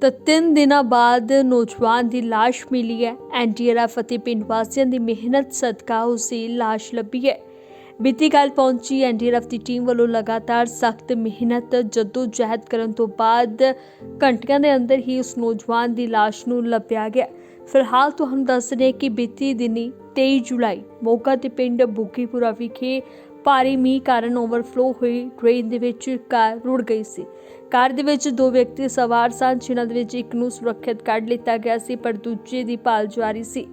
ਤਾਂ ਤਿੰਨ ਦਿਨਾਂ ਬਾਅਦ ਨੌਜਵਾਨ ਦੀ ਲਾਸ਼ ਮਿਲੀ ਹੈ। ਐਨਡੀਆਰਐਫ ਅਤੇ ਪਿੰਡ ਵਾਸੀਆਂ ਦੀ ਮਿਹਨਤ, ਸਦਕਾ ਉਸ ਦੀ ਲਾਸ਼ ਲੱਭੀ ਹੈ। ਬੀਤੀ ਕੱਲ ਪਹੁੰਚੀ ਐਨਡੀਆਰਐਫ ਦੀ ਟੀਮ ਵੱਲੋਂ ਲਗਾਤਾਰ ਸਖਤ ਮਿਹਨਤ ਜੱਦੋ ਜਹਿਦ ਕਰਨ ਤੋਂ ਬਾਅਦ ਘੰਟਿਆਂ ਦੇ ਅੰਦਰ ਹੀ ਉਸ ਨੌਜਵਾਨ ਦੀ ਲਾਸ਼ ਨੂੰ ਲੱਭਿਆ ਗਿਆ। ਫਿਲਹਾਲ ਤੁਹਾਨੂੰ ਦੱਸ ਰਹੇ ਕਿ ਬੀਤੀ ਦਿਨੀ 23 ਜੁਲਾਈ ਮੋਗਾ ਦੇ ਪਿੰਡ ਬੁੱਕੀਪੁਰਾ ਵਿਖੇ ਭਾਰੀ ਮੀਂਹ ਕਾਰਨ ਓਵਰਫਲੋ ਹੋਈ ਡਰੇਨ ਦੇ ਵਿੱਚ ਕਾਰ ਰੁੜ ਗਈ ਸੀ। ਕਾਰ ਦੇ ਵਿੱਚ ਦੋ ਵਿਅਕਤੀ ਸਵਾਰ ਸਨ, ਜਿਨ੍ਹਾਂ ਦੇ ਵਿੱਚ ਇੱਕ ਨੂੰ ਸੁਰੱਖਿਅਤ ਕੱਢ ਲਿੱਤਾ ਗਿਆ ਸੀ, ਪਰ ਦੂਜੇ ਦੀ ਭਾਲ ਜਾਰੀ ਸੀ।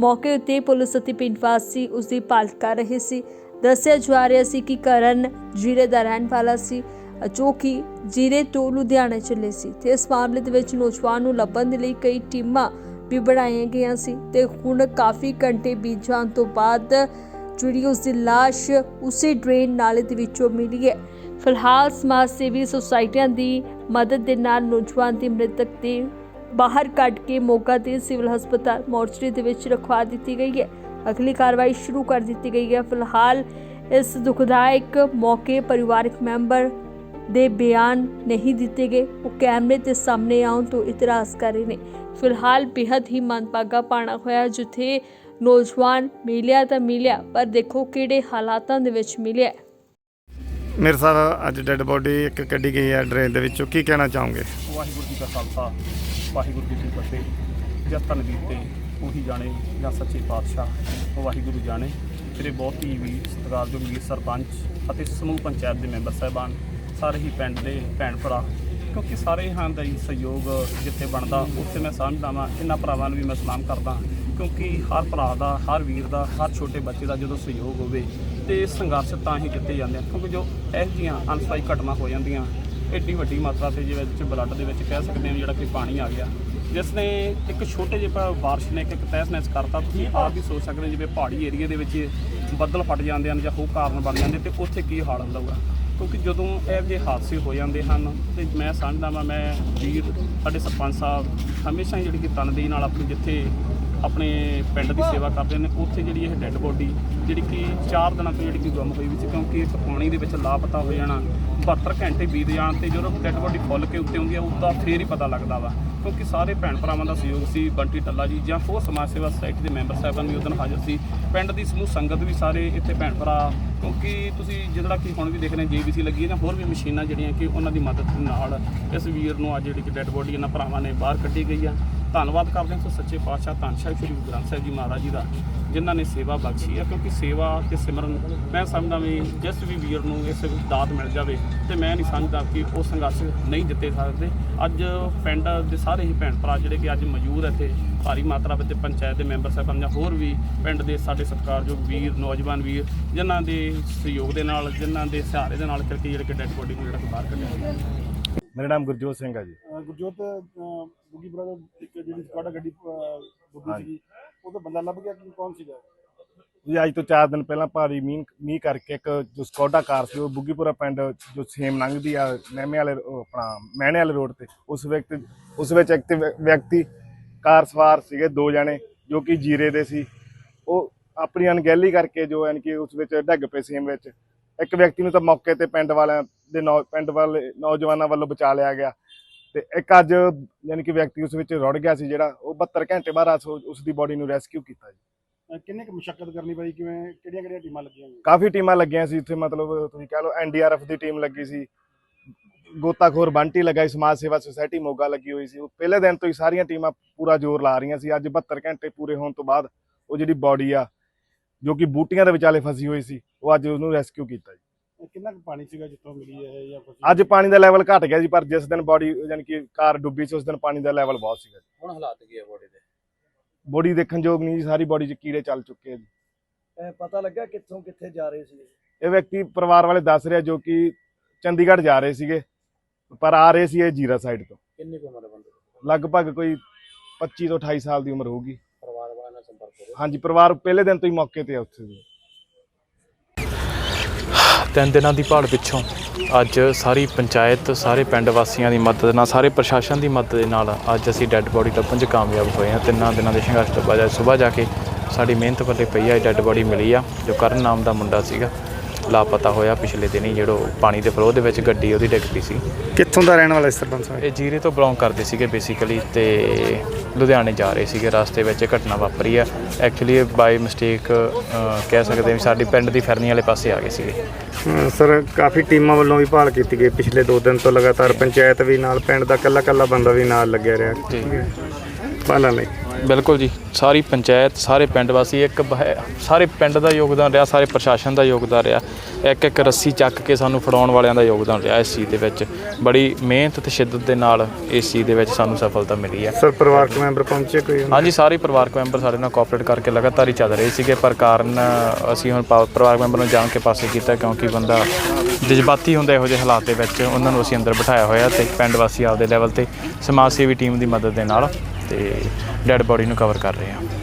ਮੌਕੇ ਉੱਤੇ ਪੁਲਿਸ ਅਤੇ ਪਿੰਡ ਵਾਸੀ ਉਸ ਦੀ ਭਾਲ ਕਰ ਰਹੇ ਸੀ। ਦੱਸਿਆ ਜਾ ਰਿਹਾ ਸੀ ਕਿ ਕਰਨ ਜੀਰੇ ਦਾ ਰਹਿਣ ਵਾਲਾ ਸੀ, ਜੋ ਕਿ ਜੀਰੇ ਤੋਂ ਲੁਧਿਆਣਾ ਚੱਲੇ ਸੀ ਤੇ ਇਸ ਮਾਮਲੇ ਦੇ ਵਿੱਚ ਨੌਜਵਾਨ ਨੂੰ ਲੱਭਣ ਦੇ ਲਈ ਕਈ ਟੀਮਾਂ ਵੀ ਬਣਾਈਆਂ ਗਈਆਂ ਸੀ ਤੇ ਹੁਣ ਕਾਫੀ ਘੰਟੇ ਬੀਤ ਜਾਣ ਤੋਂ ਬਾਅਦ ਜਿਹੜੀ ਉਸ ਦੀ ਲਾਸ਼ ਉਸੇ ਡਰੇਨ ਨਾਲੇ ਦੇ ਵਿੱਚੋਂ ਮਿਲੀ ਹੈ। ਫਿਲਹਾਲ ਸਮਾਜ ਸੇਵੀ ਸੁਸਾਇਟੀਆਂ ਦੀ ਮਦਦ ਦੇ ਨਾਲ ਨੌਜਵਾਨ ਦੀ ਮ੍ਰਿਤਕ ਦੇ ਬਾਹਰ ਕੱਢ ਕੇ ਮੋਗਾ ਦੇ ਸਿਵਲ ਹਸਪਤਾਲ ਮੋਰਚਰੀ ਦੇ ਵਿੱਚ ਰਖਵਾ ਦਿੱਤੀ ਗਈ ਹੈ। ਅਗਲੀ ਕਾਰਵਾਈ ਸ਼ੁਰੂ ਕਰ ਦਿੱਤੀ ਗਈ ਹੈ। ਫਿਲਹਾਲ ਇਸ ਦੁਖਦਾਇਕ ਮੌਕੇ ਪਰਿਵਾਰਕ ਮੈਂਬਰ ਦੇ ਬਿਆਨ ਨਹੀਂ ਦਿੱਤੇ ਗਏ। ਉਹ ਕੈਮਰੇ ਦੇ ਸਾਹਮਣੇ ਆਉਣ ਤੋਂ ਇਤਰਾਜ਼ ਕਰ ਰਹੇ ਨੇ। ਫਿਲਹਾਲ ਬੇहद ਹੀ ਮੰਦਭਾਗਾ ਪਾਣਾ ਹੋਇਆ, ਜਿੱਥੇ ਨੌਜਵਾਨ ਮਿਲਿਆ ਤਾਂ ਮਿਲਿਆ ਪਰ ਦੇਖੋ ਕਿਹੜੇ ਹਾਲਾਤਾਂ ਦੇ ਵਿੱਚ ਮਿਲਿਆ। ਮੇਰੇ ਸਾਹਿਬ ਅੱਜ ਡੈੱਡ ਬੋਡੀ ਇੱਕ ਕੱਢੀ ਗਈ ਹੈ ਡਰੇਨ ਦੇ ਵਿੱਚੋਂ। ਕੀ ਕਹਿਣਾ ਚਾਹੋਗੇ? ਵਾਹਿਗੁਰੂ ਜੀ ਕਾ ਖਾਲਸਾ ਵਾਹਿਗੁਰੂ ਜੀ ਕੀ ਫਤਿਹ। ਜਿਸ ਤਨ ਬੀਤੇ ਉਹੀ ਜਾਣੇ ਜਾਂ ਸੱਚੇ ਪਾਤਸ਼ਾਹ ਉਹ ਵਾਹਿਗੁਰੂ ਜਾਣੇ। ਤੇਰੇ ਬਹੁਤ ਹੀ ਵੀ ਸਤਿਕਾਰਯੋਗ ਵੀਰ ਸਰਪੰਚ ਅਤੇ ਸਮੂਹ ਪੰਚਾਇਤ ਦੇ ਮੈਂਬਰ ਸਾਹਿਬਾਨ ਸਾਰੇ ਹੀ ਪਿੰਡ ਦੇ ਭੈਣ ਭਰਾ। ਕਿਉਂਕਿ ਸਾਰੇ ਹਾਂ ਦਾ ਹੀ ਸਹਿਯੋਗ ਜਿੱਥੇ ਬਣਦਾ ਉੱਥੇ ਮੈਂ ਸਮਝਦਾ ਵਾਂ। ਇਹਨਾਂ ਭਰਾਵਾਂ ਨੂੰ ਵੀ ਮੈਂ ਸਲਾਮ ਕਰਦਾ ਕਿਉਂਕਿ ਹਰ ਭਰਾ ਦਾ, ਹਰ ਵੀਰ ਦਾ, ਹਰ ਛੋਟੇ ਬੱਚੇ ਦਾ ਜਦੋਂ ਸਹਿਯੋਗ ਹੋਵੇ ਤੇ ਸੰਘਰਸ਼ ਤਾਂ ਹੀ ਜਿੱਤੇ ਜਾਂਦੇ ਆ, ਕਿਉਂਕਿ ਜੋ ਇਹੋ ਜਿਹੀਆਂ ਅਨਸਾਈ ਘਟਨਾ ਹੋ ਜਾਂਦੀਆਂ ਐਡੀ ਵੱਡੀ ਮਾਤਰਾ ਤੇ ਜਿਹਦੇ ਵਿੱਚ ਬਲੱਡ ਦੇ ਵਿੱਚ ਕਹਿ ਸਕਦੇ ਹਾਂ ਜਿਹੜਾ ਕਿ ਪਾਣੀ ਆ ਗਿਆ ਜਿਸ ਨੇ ਇੱਕ ਛੋਟੇ ਜਿਹੇ ਬਾਰਿਸ਼ ਨੇ ਇੱਕ ਤਹਿਸ ਨਹਿਸ ਕਰਤਾ, ਤੁਸੀਂ ਆਪ ਵੀ ਸੋਚ ਸਕਦੇ ਹੋ ਜਿਵੇਂ ਪਹਾੜੀ ਏਰੀਆ ਦੇ ਵਿੱਚ ਬੱਦਲ ਫਟ ਜਾਂਦੇ ਹਨ ਜਾਂ ਹੋਰ ਕਾਰਨ ਬਣ ਜਾਂਦੇ ਤੇ ਉੱਥੇ ਕੀ ਹਾਲ ਹੁੰਦਾ ਹੋਊਗਾ? ਕਿਉਂਕਿ ਜਦੋਂ ਇਹੋ ਜਿਹੇ ਹਾਦਸੇ ਹੋ ਜਾਂਦੇ ਹਨ ਤੇ ਮੈਂ ਸਮਝਦਾ ਵਾਂ, ਮੈਂ ਵੀਰ, ਸਾਡੇ ਸਰਪੰਚ ਸਾਹਿਬ ਹਮੇਸ਼ਾ ਹੀ ਜਿਹੜੀ ਕਿ ਤਨਦੇਹੀ ਨਾਲ ਆਪਣੀ ਜਿੱਥੇ ਆਪਣੇ ਪਿੰਡ ਦੀ ਸੇਵਾ ਕਰਦੇ ਨੇ, ਉੱਥੇ ਜਿਹੜੀ ਇਹ ਡੈੱਡ ਬੋਡੀ ਜਿਹੜੀ ਕਿ 4 ਦਿਨਾਂ ਤੋਂ ਜਿਹੜੀ ਕਿ ਗੁੰਮ ਹੋਈ ਵਿੱਚ ਕਿਉਂਕਿ ਇਸ ਪਾਣੀ ਦੇ ਵਿੱਚ ਲਾਪਤਾ ਹੋ ਜਾਣਾ 72 ਘੰਟੇ ਬੀਤ ਜਾਣ ਤੇ ਜਦੋਂ ਡੈੱਡ ਬੋਡੀ ਫੁੱਲ ਕੇ ਉੱਤੇ ਆਉਂਦੀ ਆ ਉਹਦਾ ਫੇਰ ਹੀ ਪਤਾ ਲੱਗਦਾ ਵਾ। ਕਿਉਂਕਿ ਸਾਰੇ ਭੈਣ ਭਰਾਵਾਂ ਦਾ ਸਹਿਯੋਗ ਸੀ, ਬੰਟੀ ਟੱਲਾ ਜੀ, ਜਾਂ ਹੋਰ ਸਮਾਜ ਸੇਵਾ ਸੁਸਾਇਟੀ ਦੇ ਮੈਂਬਰ ਸਾਹਿਬਾਨ ਵੀ ਉਦੋਂ ਹਾਜ਼ਰ ਸੀ। ਪਿੰਡ ਦੀ ਸਮੂਹ ਸੰਗਤ ਵੀ ਸਾਰੇ ਇੱਥੇ ਭੈਣ ਭਰਾ, ਕਿਉਂਕਿ ਤੁਸੀਂ ਜਿਹੜਾ ਕਿ ਹੁਣ ਵੀ ਦੇਖ ਰਹੇ ਜੀਬੀਸੀ ਲੱਗੀ ਹੈ ਜਾਂ ਹੋਰ ਵੀ ਮਸ਼ੀਨਾਂ ਜਿਹੜੀਆਂ ਕਿ ਉਹਨਾਂ ਦੀ ਮਦਦ ਨਾਲ ਇਸ ਵੀਰ ਨੂੰ ਅੱਜ ਜਿਹੜੀ ਕਿ ਡੈੱਡ ਬੋਡੀ ਇਹਨਾਂ ਭਰਾਵਾਂ ਨੇ ਬਾਹਰ ਕੱਢੀ ਗਈ ਆ। ਧੰਨਵਾਦ ਕਰਦੇ ਹਾਂ ਸੋ ਸੱਚੇ ਪਾਤਸ਼ਾਹ ਧੰਨ ਸ੍ਰੀ ਗੁਰੂ ਗ੍ਰੰਥ ਸਾਹਿਬ ਜੀ ਮਹਾਰਾਜ ਜੀ ਦਾ, ਜਿਨ੍ਹਾਂ ਨੇ ਸੇਵਾ ਬਖਸ਼ੀ ਹੈ। ਕਿਉਂਕਿ ਸੇਵਾ ਤੇ ਸਿਮਰਨ, ਮੈਂ ਸਮਝਦਾ ਵੀ ਜਿਸ ਵੀ ਵੀਰ ਨੂੰ ਇਸ ਦਾਤ ਮਿਲ ਜਾਵੇ ਤੇ ਮੈਂ ਨਹੀਂ ਸਮਝਦਾ ਕਿ ਉਹ ਸੰਘਰਸ਼ ਨਹੀਂ ਜਿੱਤੇ ਸਕਦੇ। ਅੱਜ ਪਿੰਡ ਦੇ ਸਾਰੇ ਹੀ ਭੈਣ ਭਰਾ ਜਿਹੜੇ ਕਿ ਅੱਜ ਮੌਜੂਦ ਇੱਥੇ, ਭਾਰੀ ਮਾਤਰਾ ਵਿੱਚ ਪੰਚਾਇਤ ਦੇ ਮੈਂਬਰ ਸਾਹਿਬਾਨ ਜਾਂ ਹੋਰ ਵੀ ਪਿੰਡ ਦੇ ਸਾਡੇ ਸਤਿਕਾਰਯੋਗ ਵੀਰ, ਨੌਜਵਾਨ ਵੀਰ, ਜਿਨ੍ਹਾਂ ਦੇ ਸਹਿਯੋਗ ਦੇ ਨਾਲ, ਜਿਨ੍ਹਾਂ ਦੇ ਸਹਾਰੇ ਦੇ ਨਾਲ ਕਰਕੇ ਜਿਹੜੇ ਕਿ ਡੈੱਡ ਬੋਡੀ ਨੂੰ ਜਿਹੜਾ ਕਿ ਬਾਹਰ ਕੱਢਿਆ ਗਿਆ। ਮੇਰਾ ਨਾਮ ਗੁਰਜੋਤ ਸਿੰਘ ਹੈ ਜੀ। ਗੁਰਜੋਤ ਅਹ ਬੁੱਗੀ ਬਰਾਦਰ ਇੱਕ ਜਿਹੜੀ ਸਕਾਡਾ ਗੱਡੀ ਡੁੱਬੀ ਹਾਂਜੀ। ਸੀਗੀ ਉਹਦਾ ਬੰਦਾ ਲੱਭ ਗਿਆ ਕਿ ਕੌਣ ਸੀਗਾ? ਜੀ ਅੱਜ ਤੋਂ 4 ਦਿਨ ਪਹਿਲਾਂ ਭਾਰੀ ਮੀਂਹ ਮੀਂਹ ਕਰਕੇ ਇੱਕ ਜੋ ਸਕੋਡਾ ਕਾਰ ਸੀ ਉਹ ਬੁੱਗੀਪੁਰਾ ਪਿੰਡ ਜੋ ਸੇਮ ਲੰਘਦੀ ਆ ਮਹਿਮੇ ਵਾਲੇ ਉਹ ਆਪਣਾ ਮਹਿਣੇ ਵਾਲੇ ਰੋਡ ਤੇ ਉਸ ਵਿਅਕਤੀ ਉਸ ਵਿੱਚ ਇੱਕ ਤੇ ਵਿਅ- ਵਿਅਕਤੀ ਕਾਰ ਸਵਾਰ ਸੀਗੇ ਦੋ ਜਣੇ ਜੋ ਕਿ ਜੀਰੇ ਦੇ ਸੀ। ਉਹ ਆਪਣੀ ਅਣਗਹਿਲੀ ਕਰਕੇ ਜੋ ਯਾਨੀ ਕਿ ਉਸ ਵਿੱਚ ਡਿੱਗ ਪਏ ਸੇਮ ਵਿੱਚ। ਇੱਕ ਵਿਅਕਤੀ ਨੂੰ ਤਾਂ ਮੌਕੇ ਤੇ ਪਿੰਡ ਵਾਲਿਆਂ ਦੇ ਨੌ ਪਿੰਡ ਵਾਲੇ ਨੌਜਵਾਨਾਂ ਵੱਲੋਂ ਬਚਾ ਲਿਆ ਗਿਆ। ਤੇ ਇੱਕ ਅੱਜ ਯਾਨੀ ਕਿ ਵਿਅਕਤੀ ਉਸ ਵਿੱਚ ਰੁੜ ਗਿਆ ਸੀ ਜਿਹੜਾ ਉਹ 72 ਘੰਟੇ ਬਾਅਦ ਉਸ- ਦੀ ਬੋਡੀ ਨੂੰ ਰੈਸਕਿਊ ਕੀਤਾ ਜੀ। ਕਿੰਨੇ ਕੁ ਮੁਸ਼ਕਲ ਕਰਨੀ ਪਈ ਕਿਵੇਂ ਕਿਹੜੀਆਂ ਕਿਹੜੀਆਂ ਟੀਮਾਂ ਲੱਗੀਆਂ ਕਾਫੀ ਟੀਮਾਂ ਲੱਗੀਆਂ ਸੀ ਇੱਥੇ ਮਤਲਬ ਤੁਸੀਂ ਕਹਿ ਲਓ ਐਨਡੀਆਰਐਫ ਦੀ ਟੀਮ ਲੱਗੀ ਸੀ। ਗੋਤਾਖੋਰ ਬੰਟੀ ਲੱਗਾ ਸੀ ਸਮਾਜ ਸੇਵਾ ਸੁਸਾਇਟੀ ਮੋਗਾ ਲੱਗੀ ਹੋਈ ਸੀ। ਉਹ ਪਹਿਲੇ ਦਿਨ ਤੋਂ ਹੀ ਸਾਰੀਆਂ ਟੀਮਾਂ ਪੂਰਾ ਜ਼ੋਰ ਲਾ ਰਹੀਆਂ ਸੀ। ਅੱਜ 72 ਘੰਟੇ ਪੂਰੇ ਹੋਣ ਤੋਂ ਬਾਅਦ ਉਹ ਜਿਹੜੀ ਬਾਡੀ ਆ ਜੋ ਕਿ ਬੂਟੀਆਂ ਦੇ ਵਿਚਾਲੇ ਫਸੀ ਹੋਈ ਸੀ ਉਹ ਅੱਜ ਉਹਨੂੰ ਰੈਸਕਿਊ ਕੀਤਾ ਜੀ। ਕਿੰਨਾ ਕੁ ਪਾਣੀ ਸੀਗਾ ਜਿੱਥੋਂ ਮਿਲੀ ਹੈ ਜਾਂ ਕੁਝ ਅੱਜ ਪਾਣੀ ਦਾ ਲੈਵਲ ਘਟ ਗਿਆ ਜੀ ਪਰ ਜਿਸ ਦਿਨ ਬਾਡੀ ਯਾਨੀ ਕਿ ਕਾਰ ਡੁੱਬੀ ਸੀ ਉਸ ਦਿਨ ਪਾਣੀ ਦਾ ਲੈਵਲ ਬਹੁਤ ਸੀਗਾ ਹੁਣ ਹਾਲਾਤ ਕੀ ਆ ਬੋਡੀ ਦੇ? ਬੋਡੀ ਦੇਖਣ ਯੋਗ ਨਹੀਂ ਜੀ ਸਾਰੀ ਬਾਡੀ 'ਚ ਕੀੜੇ ਚੱਲ ਚੁੱਕੇ ਆ ਜੀ। ਇਹ ਪਤਾ ਲੱਗਾ ਕਿੱਥੋਂ ਕਿੱਥੇ ਜਾ ਰਹੇ ਸੀ ਇਹ ਵਿਅਕਤੀ ਪਰਿਵਾਰ ਵਾਲੇ ਦੱਸ ਰਿਹਾ ਜੋ ਕਿ ਚੰਡੀਗੜ੍ਹ ਜਾ ਰਹੇ ਸੀਗੇ ਪਰ ਆ ਰਹੇ ਸੀ ਇਹ ਜੀਰਾ ਸਾਈਡ ਤੋਂ। ਕਿੰਨੀ ਕੁ ਉਮਰ ਹੈ ਬੰਦੇ ਦੀ? ਲਗਭਗ ਕੋਈ 25 ਤੋਂ 28 ਸਾਲ ਦੀ ਉਮਰ ਹੋਊਗੀ ਪਰਿਵਾਰ ਵਾਲਿਆਂ ਨਾਲ ਸੰਪਰਕ ਕਰੋ ਹਾਂਜੀ, ਪਰਿਵਾਰ ਪਹਿਲੇ ਦਿਨ ਤੋਂ ਹੀ ਮੌਕੇ ਤੇ ਆ ਉੱਥੇ ਜੀ ਤਿੰਨ ਦਿਨਾਂ ਦੀ ਭਾਲ ਪਿੱਛੋਂ ਅੱਜ ਸਾਰੀ ਪੰਚਾਇਤ, ਸਾਰੇ ਪਿੰਡ ਵਾਸੀਆਂ ਦੀ ਮਦਦ ਨਾਲ, ਸਾਰੇ ਪ੍ਰਸ਼ਾਸਨ ਦੀ ਮਦਦ ਦੇ ਨਾਲ ਅੱਜ ਅਸੀਂ ਡੈੱਡ ਬੋਡੀ ਲੱਭਣ 'ਚ ਕਾਮਯਾਬ ਹੋਏ ਹਾਂ। ਤਿੰਨਾਂ ਦਿਨਾਂ ਦੇ ਸੰਘਰਸ਼ ਤੋਂ ਬਾਅਦ ਅੱਜ ਸਵੇਰ ਜਾ ਕੇ ਸਾਡੀ ਮਿਹਨਤ ਪੱਲੇ ਪਈ ਆ ਡੈੱਡ ਬੋਡੀ ਮਿਲੀ ਆ, ਜੋ ਕਰਨ ਨਾਮ ਦਾ ਮੁੰਡਾ ਸੀਗਾ। ਲਾਪਤਾ ਹੋਇਆ ਪਿਛਲੇ ਦਿਨੀ ਜਿਹੜੋ ਪਾਣੀ ਦੇ ਫਲੋ ਦੇ ਵਿੱਚ ਗੱਡੀ ਉਹਦੀ ਡਿੱਗ ਪਈ ਸੀ। ਕਿੱਥੋਂ ਦਾ ਰਹਿਣ ਵਾਲਾ ਸਰਪੰਚ ਸਾਹਿਬ? ਇਹ ਜੀਰੇ ਤੋਂ ਬਿਲੋਂਗ ਕਰਦੇ ਸੀਗੇ ਬੇਸਿਕਲੀ ਤੇ ਲੁਧਿਆਣੇ ਜਾ ਰਹੇ ਸੀਗੇ। ਰਸਤੇ ਵਿੱਚ ਇਹ ਘਟਨਾ ਵਾਪਰੀ ਆ। ਐਕਚੁਅਲੀ ਇਹ ਬਾਈ ਮਿਸਟੇਕ ਕਹਿ ਸਕਦੇ ਹਾਂ ਸਾਡੀ ਪਿੰਡ ਦੀ ਫਿਰਨੀ ਵਾਲੇ ਪਾਸੇ ਆ ਗਏ ਸੀਗੇ। ਹਾਂ, ਸਰ ਕਾਫੀ ਟੀਮਾਂ ਵੱਲੋਂ ਵੀ ਭਾਲ ਕੀਤੀ ਗਈ। ਪਿਛਲੇ 2 ਦਿਨ ਤੋਂ ਲਗਾਤਾਰ ਪੰਚਾਇਤ ਵੀ ਨਾਲ ਪਿੰਡ ਦਾ ਕੱਲਾ ਕੱਲਾ ਬੰਦਾ ਵੀ ਨਾਲ ਲੱਗਿਆ ਰਿਹਾ। ਜੀ। ਭਾਲਾਂ ਲਈ। ਬਿਲਕੁਲ ਜੀ ਸਾਰੀ ਪੰਚਾਇਤ ਸਾਰੇ ਪਿੰਡ ਵਾਸੀ ਇੱਕ ਬਹ- ਸਾਰੇ ਪਿੰਡ ਦਾ ਯੋਗਦਾਨ ਰਿਹਾ ਸਾਰੇ ਪ੍ਰਸ਼ਾਸਨ ਦਾ ਯੋਗਦਾਨ ਰਿਹਾ। ਇੱਕ ਇੱਕ ਰੱਸੀ ਚੱਕ ਕੇ ਸਾਨੂੰ ਫੜਾਉਣ ਵਾਲਿਆਂ ਦਾ ਯੋਗਦਾਨ ਰਿਹਾ ਇਸ ਚੀਜ਼ ਦੇ ਵਿੱਚ। ਬੜੀ ਮਿਹਨਤ ਤੇ ਸ਼ਿੱਦਤ ਦੇ ਨਾਲ ਇਸ ਚੀਜ਼ ਦੇ ਵਿੱਚ ਸਾਨੂੰ ਸਫਲਤਾ ਮਿਲੀ ਹੈ। ਸਰ ਪਰਿਵਾਰਕ ਮੈਂਬਰ ਪਹੁੰਚੇ ਕੋਈ ਹਾਂਜੀ ਸਾਰੇ ਪਰਿਵਾਰਕ ਮੈਂਬਰ ਸਾਡੇ ਨਾਲ ਕੋਆਪਰੇਟ ਕਰਕੇ ਲਗਾਤਾਰ ਹੀ ਚੱਲ ਰਹੇ ਸੀਗੇ ਪਰ ਕਾਰਨ ਅਸੀਂ ਹੁਣ ਪਾ- ਪਰਿਵਾਰਕ ਮੈਂਬਰ ਨੂੰ ਜਾਣ ਕੇ ਪਾਸੇ ਕੀਤਾ ਕਿਉਂਕਿ ਬੰਦਾ ਜਜ਼ਬਾਤੀ ਹੁੰਦਾ ਇਹੋ ਜਿਹੇ ਹਾਲਾਤ ਦੇ ਵਿੱਚ ਉਹਨਾਂ ਨੂੰ ਅਸੀਂ ਅੰਦਰ ਬਿਠਾਇਆ ਹੋਇਆ ਤੇ ਪਿੰਡ ਵਾਸੀ ਆਪਦੇ ਲੈਵਲ ਤੇ ਸਮਾਜ ਸੇਵੀ ਟੀਮ ਦੀ ਮਦਦ ਦੇ ਨਾਲ ਤੇ ਡੈੱਡ ਬੋਡੀ ਨੂੰ ਕਵਰ ਕਰ ਰਹੇ ਹਾਂ।